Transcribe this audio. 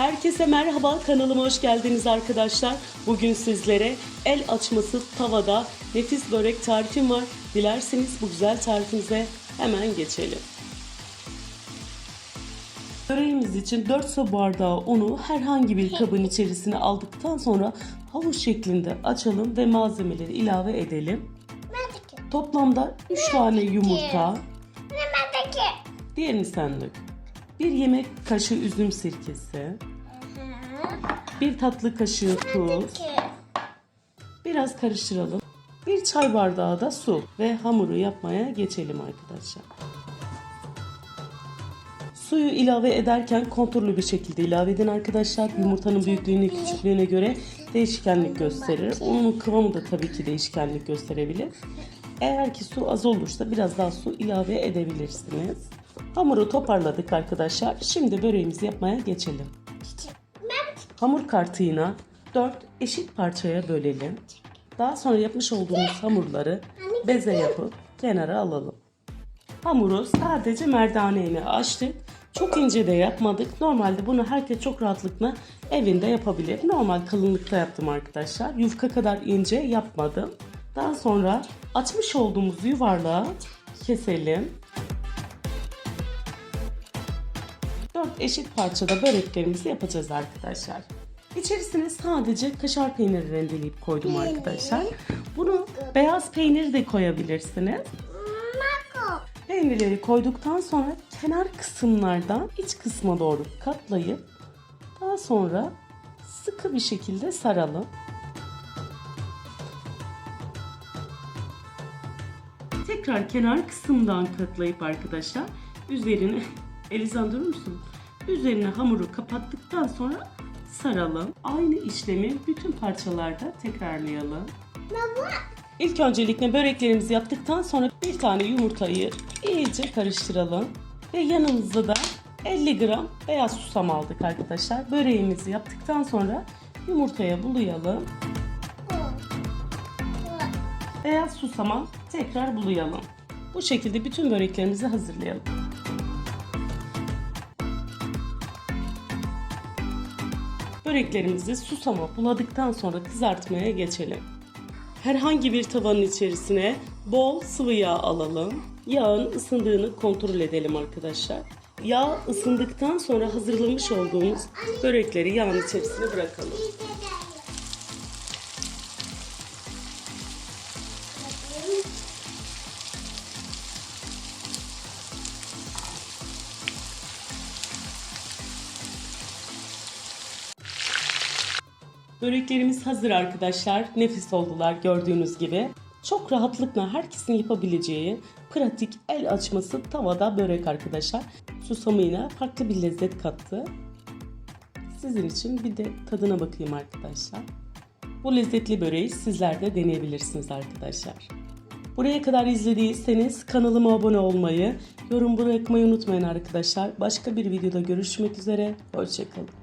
Herkese merhaba kanalıma hoş geldiniz arkadaşlar. Bugün sizlere el açması tavada nefis börek tarifim var. Dilerseniz bu güzel tarifimize hemen geçelim. Böreğimiz için 4 su bardağı unu herhangi bir kabın içerisine aldıktan sonra havuç şeklinde açalım ve malzemeleri ilave edelim. Toplamda 3 tane yumurta, diğerini sen dök. 1 yemek kaşığı üzüm sirkesi, 1 tatlı kaşığı tuz, biraz karıştıralım. 1 çay bardağı da su ve hamuru yapmaya geçelim arkadaşlar. Suyu ilave ederken kontrollü bir şekilde ilave edin arkadaşlar. Yumurtanın büyüklüğüne küçüklüğüne göre değişkenlik gösterir. Unun kıvamı da tabii ki değişkenlik gösterebilir. Eğer ki su az olursa biraz daha su ilave edebilirsiniz. Hamuru toparladık arkadaşlar. Şimdi böreğimizi yapmaya geçelim. Hamur kartığına 4 eşit parçaya bölelim. Daha sonra yapmış olduğumuz hamurları beze yapıp kenara alalım. Hamuru sadece merdaneyle açtık. Çok ince de yapmadık. Normalde bunu herkes çok rahatlıkla evinde yapabilir. Normal kalınlıkta yaptım arkadaşlar. Yufka kadar ince yapmadım. Daha sonra açmış olduğumuz yuvarlağı keselim. 4 eşit parçada böreklerimizi yapacağız arkadaşlar. İçerisine sadece kaşar peyniri rendeleyip koydum arkadaşlar. Bunu beyaz peynir de koyabilirsiniz. Peynirleri koyduktan sonra kenar kısımlardan iç kısma doğru katlayıp daha sonra sıkı bir şekilde saralım. Tekrar kenar kısımdan katlayıp arkadaşlar üzerine Elizan durur musun? Üzerine hamuru kapattıktan sonra saralım. Aynı işlemi bütün parçalarda tekrarlayalım. Baba. İlk öncelikle böreklerimizi yaptıktan sonra bir tane yumurtayı iyice karıştıralım. Ve yanımızda da 50 gram beyaz susam aldık arkadaşlar. Böreğimizi yaptıktan sonra yumurtaya bulayalım. Beyaz susama tekrar bulayalım. Bu şekilde bütün böreklerimizi hazırlayalım. Böreklerimizi susama buladıktan sonra kızartmaya geçelim. Herhangi bir tavanın içerisine bol sıvı yağ alalım. Yağın ısındığını kontrol edelim arkadaşlar. Yağ ısındıktan sonra hazırlamış olduğumuz börekleri yağın içerisine bırakalım. Böreklerimiz hazır arkadaşlar. Nefis oldular gördüğünüz gibi. Çok rahatlıkla herkesin yapabileceği pratik el açması tavada börek arkadaşlar. Susamıyla farklı bir lezzet kattı. Sizin için bir de tadına bakayım arkadaşlar. Bu lezzetli böreği sizler de deneyebilirsiniz arkadaşlar. Buraya kadar izlediyseniz kanalıma abone olmayı, yorum bırakmayı unutmayın arkadaşlar. Başka bir videoda görüşmek üzere. Hoşçakalın.